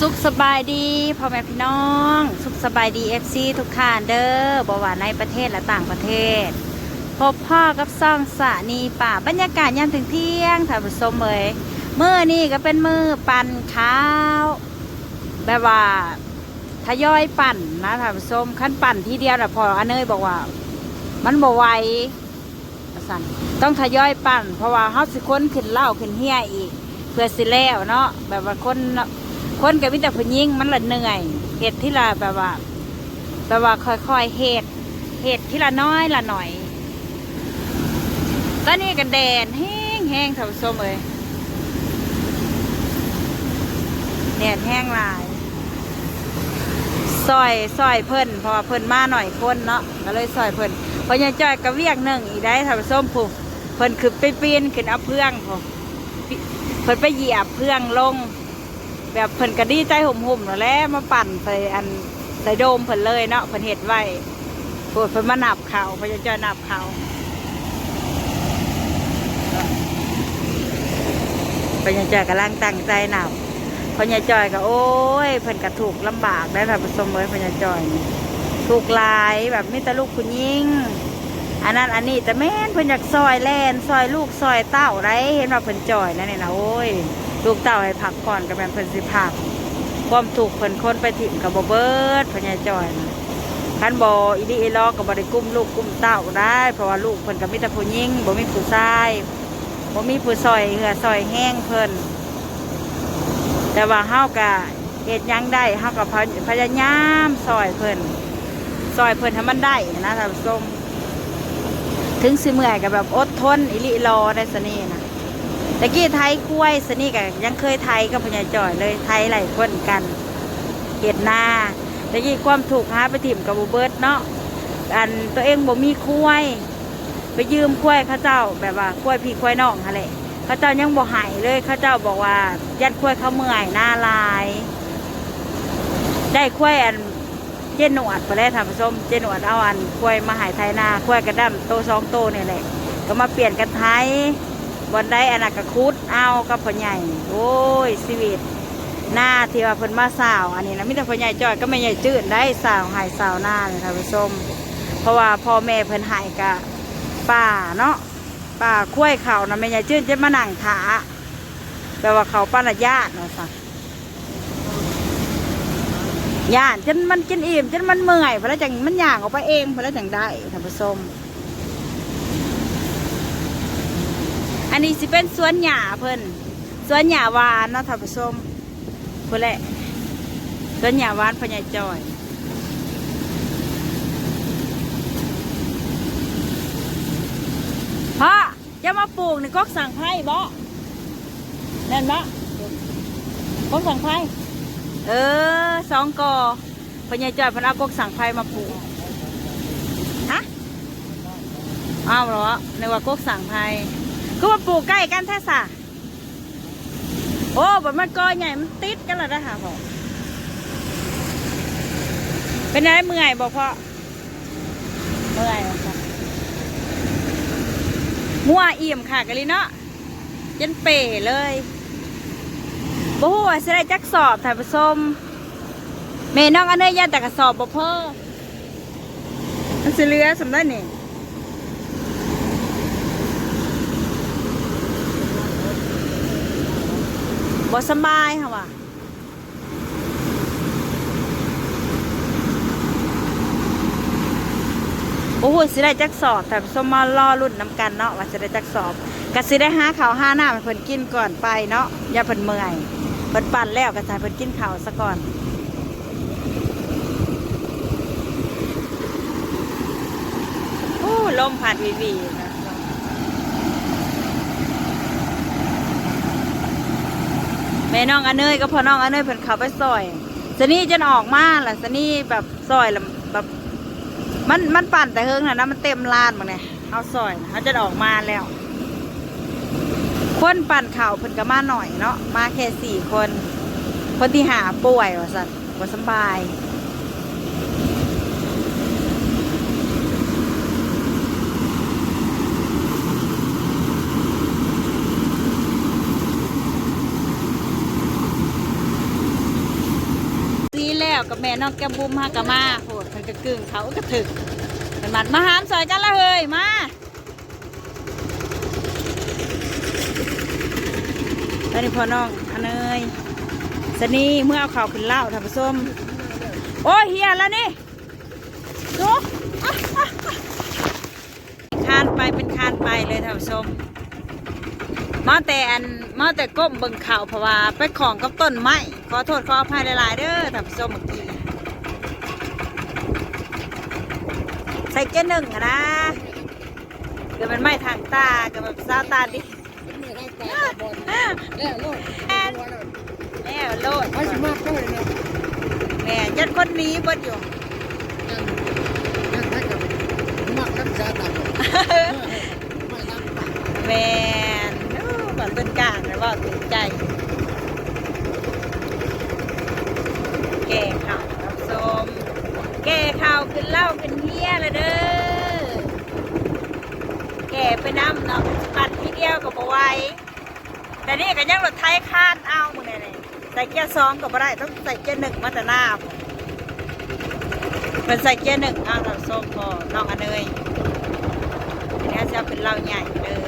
สุขสบายดีพ่อแม่พี่น้อง สุขสบายดีเอฟซีทุกท่านเด้อบว่าในประเทศและต่างประเทศ พบพ่อกับซ่องสะนีป่าบรรยากาศยามถึงเที่ยงท่านผู้ชมเลยมือนี่ก็เป็นมือปั่นข้าวแบบว่าทยอยปั่นนะท่านผู้ชมขั้นปั่นทีเดียวแต่พออันเนยบอกว่า มันบ่ไหวสั่นต้องทยอยปั่น เพราะว่าเฮาสิค้นขึ้นเหล้าขึ้นเฮียอีก เพื่อสิแล้วเนาะแบบว่าคน คนกับวิต่ผู้หญิงมันละเหนื่อยเหตุที่ละแบบว่าแบบว่าค่อยๆเหตุเหตุที่ละน้อยละหน่อยตอนนี้กันแดดแห้งแห้งท่านผู้มเลยแดดแห้งลายซอยซอยเพิ่นเพราะว่าเพิ่นมาหน่อยคนเนาะก็เลยซอยเพิ่นเพราะยังจ้อยก็เวียกหนึ่งอีกได้ทำส้มผูเพิ่นคือไปปีนขึ้นเอาเพื่องพอเพิ่นไปเหยียบเพื่องลง แบบเพิ่นก็ดีใจหุ่มๆนั่นแหละมาปั่นใส่อันใส่โดมเพิ่นเลยเนาะเพิ่นเห็ดไว้ปวดเพิ่นมาหนับเขาเพราะยังจ้อยนับเขาเพราะยังจ้อยกำลังตั้งใจหนับพญาจอยก็โอ้ยเพิ่นก็ถูกลำบากได้ค่ะผสมเลยพญาจอยถูกลายแบบมิตรลูกคุณยิ่งอันนั้นอันนี้แต่แม่นเพิ่นอยากซอยแลนซอยลูกซอยเต้าไรเห็นว่าเพิ่นจอยนั่นนี่นะโอ้ย ลูกเต้าให้พักก่อนกับแม่เพิ่นสิพักความถูกเพิ่นค้นไปถิ่มกับบ่เบิดพญาจอยนะคันบ่อีดีอีลอก็บ่ได้กุ้มลูกกุ้มเต้าได้ เพราะว่าลูกเพิ่นก็มีแต่ผู้หญิงบ่มีผู้ชายบ่มีผู้ซอยเหือซอยแห้งเพิ่นแต่ว่าเฮากะเหตุยังได้เฮากับพยายามซอยเพิ่นซอยเพิ่นให้มันได้นะท่านผู้ชมถึงสิเมื่อยกับแบบอดทนอิลิรอได้สนี่นะ ตะกี้ไทยกล้วยสนี่กะยังเคยไทยกับพญาจ่อยเลยไทยหลายคนกันเห็ดนาตะกี้ความถูกหาไปถิ่มกับบูเบิร์ตเนาะอันตัวเองบ่มีคุ้วย ไปยืมคุ้วยข้าเจ้าแบบว่าคุ้วยพี่คุ้ยน้องอะไรเขาเจ้ายังบอกหายเลยเขาเจ้าบอกว่ายัดคุ้วยเขาเมื่อยหน้าลาย ได้คุ้วยอันเจนหนวดไปแล้วท่านผู้ชมเจนหนวดเอาอันคุ้วยมาหายไทยนาคุ้วยกระดั้มโตสองโตนี่แหละก็มาเปลี่ยนกันไทย บนได้อนนักกระคุดเอากับพ่อใหญ่ โอ้ยชีวิต หน้าที่ว่าเพิ่นมาสาว อันนี้นะมิแต่พ่อใหญ่จ้อยก็ไม่ใหญ่จืดได้สาวหายสาวหน้าเลยท่านผู้ชมเพราะว่าพ่อแม่เพิ่นหายกะป่าเนาะป่าคุ้ยเขานะแม่ยายจื้นจะมาหนังถาแปลว่าเขาป้าละญาติเนาะสักญาติจนมันกินอิ่มจนมันเมื่อยเพราะแล้วจังมันอยางออกไปเองเพราะแล้วจังได้ท่านผู้ชม อันนี้สิเป็นสวนหญ้าเพิ่นสวนหญ้าหวานเนาะท่านผู้ชมเพื่อแหละสวนหญ้าหวานพญาจอยพ่อจะมาปลูกในก๊อกสั่งไพ่บ่นั่นบ่ก๊อกสั่งไพ่เออสองกอพญาจอยพนเอาก๊อกสั่งไพ่มาปลูกฮะอ้าวเหรอในว่าก๊อกสั่งไพ่ ก็มาปลูกใกล้กันแท้สะโอ้บนมันกอใหญ่มันติดกันแล้วนะคะพ่อเป็นอะไรเมื่อยบอกพ่อเมื่อยเหรอพ่องัวอิ่มค่ะกะลิเนาะยันเป๋เลยบ่ฮู้ว่าสิได้จักสอบท่านผู้ชมแม่น้องอันเนยยันแต่กระสอบบ่พ่อมันสิเลือสำได้นี่ บ่สบายค่ะว่ะโอ้โหสิได้จักสอบแต่สมมารอรุ่นน้ำกันเนาะว่าสิได้จักสอบก็สิได้ห้าข้าวหาหน้ำให้เพิ่นกินก่อนไปเนาะอย่าเพิ่นเมื่อยเพิ่นปั่นแล้วก็ใส่เพิ่นกินข้าวซะก่อนโอ้ลมพัดวีวีนะ แม่น้องอันเนยก็พอน้องอันเนยเพิ่นเขาไปซอยสนี่จนออกมาล่ะสนี่แบบซอยแล้วแบบมันมันปั่นแต่เฮิงนะนะมันเต็มลานมาเนี่ยเอาซอยเขาจะออกมาแล้ว คนปั่นเข่าเพิ่นก็มาหน่อยเนาะมาแค่สี่คน คนที่หาป่วยว่าสัตว์ว่าสบาย วกับแม่น้องแก้มบุ้มฮากะมาโหดมันก็กึ่งเขาก็ถึกเป็นมันมาหามซอยกันละเฮ้ยมาตอนนี้พ่อน้องอันเนยสนีเมื่อเอาเข่าขึ้นเล่าท่านผู้ชมโอ้ยเฮียแล้วนี่ดูคานไปเป็นคานไปเลยท่านผู้ชมมาแต่อันมาแต่ก้มเบิ่งข่าเพราะว่าไปของกับต้นไม้ ขอโทษขออภัยหลายๆเด้อท่านผู้ชมเมื่อกี้ใส่เจ้าหนึ่งนะเกิดเป็นไม้ทางตาเกิดแบบซาตาดิไม่โลดแม่โลดไปสิมากก็เลยเนี่ยแม่ยัดคนนี้บดอยู่ยังยังให้กับมากรักษาตามไม่รักากแมนโอ้เหมือนเป็นกลางเลยว่าถูกใจ แก่ข่ ชมแก่ข่าวขึ้นเหล่าขึ้นเฮียลยเด้อแก่ไปน้ำเนาะปัดทีเดียวก็บ่ไหวแต่นี่ก็ยังรถไทยคานเอาหมดเลยใส่เกียร์สองก็บ่ได้ต้องใส่เกียร์หนึ่งมาแต่หน้าผมเป็นใส่เกียร์หนึ่งเอาเราส้มพอน้องอันเนยอันนี้จะเป็นเหล้าใหญ่เลย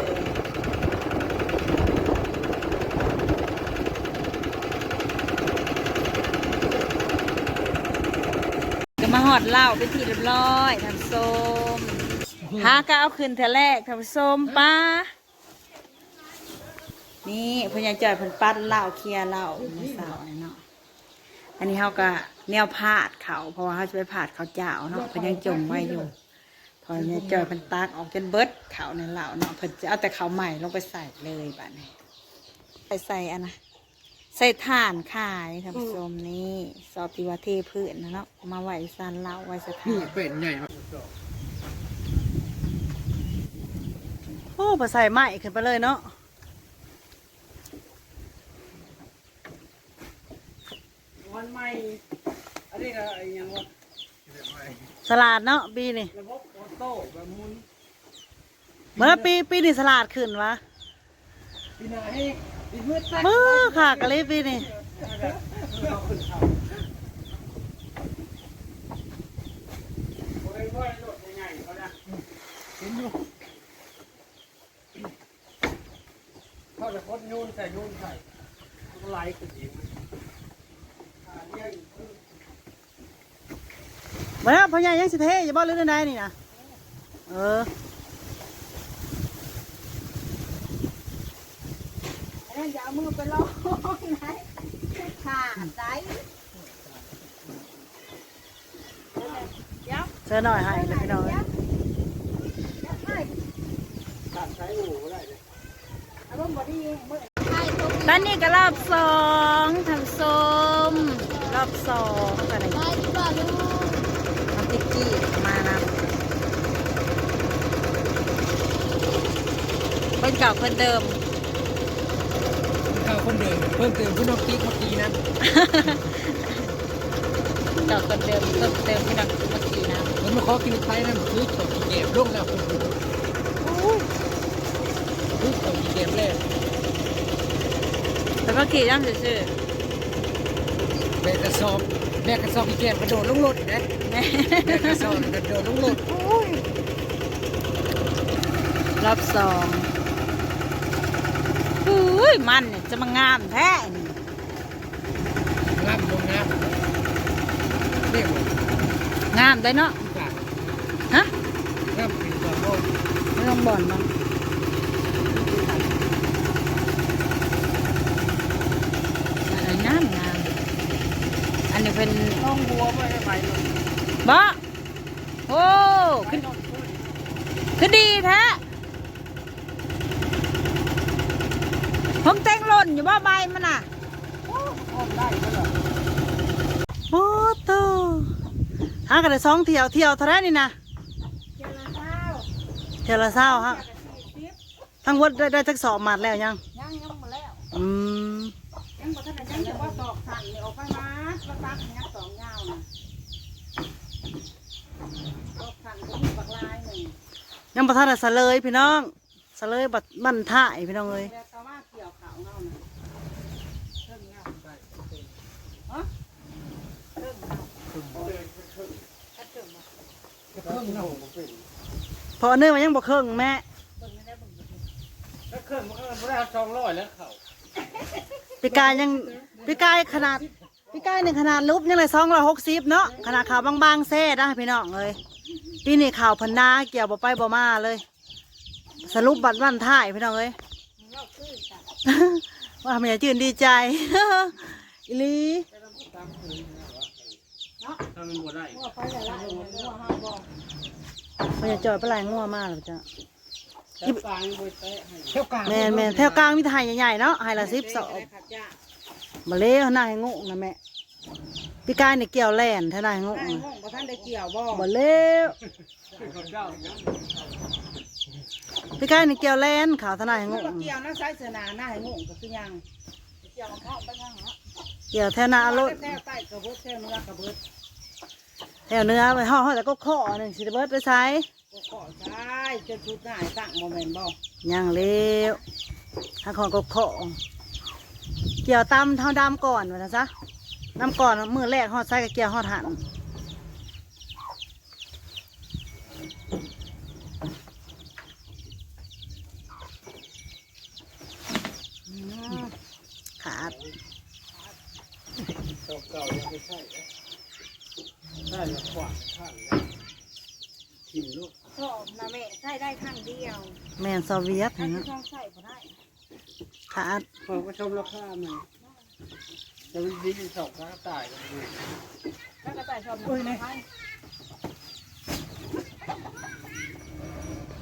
ก็มาห อดเหล้าเป็นที่เรียบร้อยทำส้มหาก็เอาขึ้นเทอแรกท่านผู้มป้า นี่พญาจอยเพิ่นปัดเหล้าเคลียเหล้าเมื่อเสานี่เนาะอันนี้เขาก็แนวพาดเขาเพราะว่าเขาจะไปพาดเขาเจ้าเนาะเพิ่นยังจมไว้อยู่พอเนี่ยจอยเพิ่นตักออกจนเบิดเขาในเหล้าเนาะเพิ่นจะเอาแต่เขาใหม่ลงไปใส่เลยบัดนี้ไปใส่อันนะ ใส่ถ่านขายท่านผู้ชมนี่สอบติวาเทพื้นนะเนาะมาไว้ซันเหล้าไว้สถานี่นเป็นใหญ่โอ้ภาษาใหม่ขึ้นไปเลยเนาะวันใหม่อันนี้ก็ยังว่าสลาดเนาะปีนี่ระบบออโต้แบบมุนเมื่อปีปีนี่สลาดขึ้นวะปีหน้าให้ปี มือค่ะกะเลยปีนี่เห็นอยู่เขาจะพดยูนใส่ยูนใส่ก็ไหลขึ้นอีกมาแล้วพญายังสิเทอย่าบอกเรื่องใดนี่นะเออ อย่าเอามือไปลองนขาดใจเชิญหน่อยให้เลยพี่น้องตัดสายหูก็ได้เลยตอนนี้ก็รอบสองทำส้มรอบสองอะไรน้ำติ๊กกี้มานะเป็นเก่าคนเดิม ข้าวคนเดิมเพิ่มเติมพี่น้องติ๊กเมื่อกี้นะเก่าคนเดิมเพิ่มเติมพี่น้องเมื่อกี้นะแล้วมาขอกินไทยนั่นคือตกกี่เกมลงแล้วคือตกกี่เกมแรกแล้วก็ขี่น้ำซื่อแบกกระสอบแบกกระสอบกี่เกมกระโดดลงรถนะๆแม่แบกกระสอบกระโดดลงรถรอบสอง อุ้ยมันเนี่ยจะมางามแท้นี่งามลงน้ำเรียกว่างามได้เนาะกาฮะงามเป็นตัวโลกไม่ต้องบ่นมันอะไรงามงามอันนี้เป็นต้องบัวไม่ให้ไปเลยบ่โอ้ขึ้นขึ้นดีแท้ ผมแต่งหล่นอยู่บ่ใบมันน่ะโอ้โตหากันได้สองเที่ยวเที่ยวเท่าไหรนี่นะเที่ยวละเศร้าฮะทั้งวัดได้ได้จักสอบหมัดแล้วยังยังยังหมดแล้วอืมยังบ่ทันได้ยังแต่ว่าตอกสั่นนี่ออกไปมาว่าตักยักสองยาวน่ะตอกสั่นก็มีบักลายหนึ่งยังประทานได้สะเลยพี่น้องสะเลยบัดมันท่ายพี่น้องเอ้ย แล้วก็ว่าเกี่ยวขาวเงาน่ะเพิ่งเงาฮะเพิ่ง จะ เพิ่มหน้าผมเป็นพอเนื้อมันยังบ่เครื่องแม่แล้วเครื่องมันก็ไม่ได้สองร้อยแล้วเขาพี่กายยังพี่กายขนาดพี่กายหนึ่งขนาดรูปยังเลยสองร้อยหกสิบเนาะขนาดข่าวบางๆแซ่นะพี่น้องเลยปีนี้ข่าวพันนาเกี่ยวบ่ไปบ่มาเลย สรุปบัตรวันท่ายพี่น้องเลยว่าแม่จืนดีใจอีหลีถ้ามันบ่ได้ มันจะจอยปลาไหลงัวมากเลยจ้ะแถวกลางบ่เตะให้แถวกลางแม่นแม่นแถวกลางมีแต่ไห่ใหญ่ๆเนาะไห่ละสิบสองมาเล้วหน้าให้งงนะแม่พี่กายเนี่ยเกี่ยวแล่นเท่าหน้าให้งงไอ้นะห้องบ่ท่านได้เกี่ยวบ่บ่เล้วเขาเจ้าอย่างนั้นพี่กายเนี่ยเกี่ยวแล่นขาวเท่าหน้าให้งมันงก็เกี่ยวนะสายเสือหนาหน้าให้งงก็คือหยังเกี่ยวของเขาไปยังเหรอเกี่ยวแถวหน้าอารมณ์แท้ใต้กระเบิดแท้เนื้อกระเบิด แถวเนื้อไปห่อห่อแต่ก็ข้อหนึ่งสิเบิร์ดไปใช้ก็ขอใช่จะชุดหน้าให้ตั้งโมเมนต์บ่ยังเลี้ยวถ้าขอก็ข้อเกี่ยวตำเท่าดำก่อนวะนะจ๊ะน้ำก่อนมือแรกห่อใส่กับเกี่ยวห่อหันอืมขาดเก่าเก่ายังไม่ใช่นะ ได้แล้วขวานข้างแล้วทิ่มลูกชอบนะแม่ใส่ได้ข้างเดียวแมนโซเวียตถ้าเห็นที่เนาะช่องใส่ก็ได้ขาดพอก็ชมราคามันจะมันดีสองข้างตายกันอยู่แล้วก็ใส่ชอบโอ้ยนะ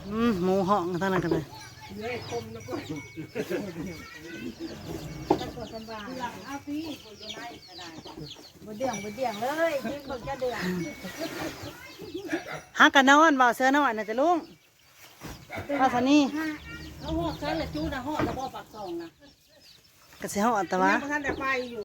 อืมหมูห้องเท่านั้นกันเลย เนื้อคมนะก็ถ้ากดสบายหลังเอาพี่บ่อยู่ในก็ได้บ่เดี่ยงบ่เดี่ยงเลยยิงเบิ่งจะเดือดฮักกันนอนบ่เสื้อนอนนะจ๊ะลุงเอาสนี่เขาหอดใช้ละจู้นะหอดแล้วบ่ปากซองนะกระเสียหอดแต่ว่ายังบ่ทันได้ไปอยู่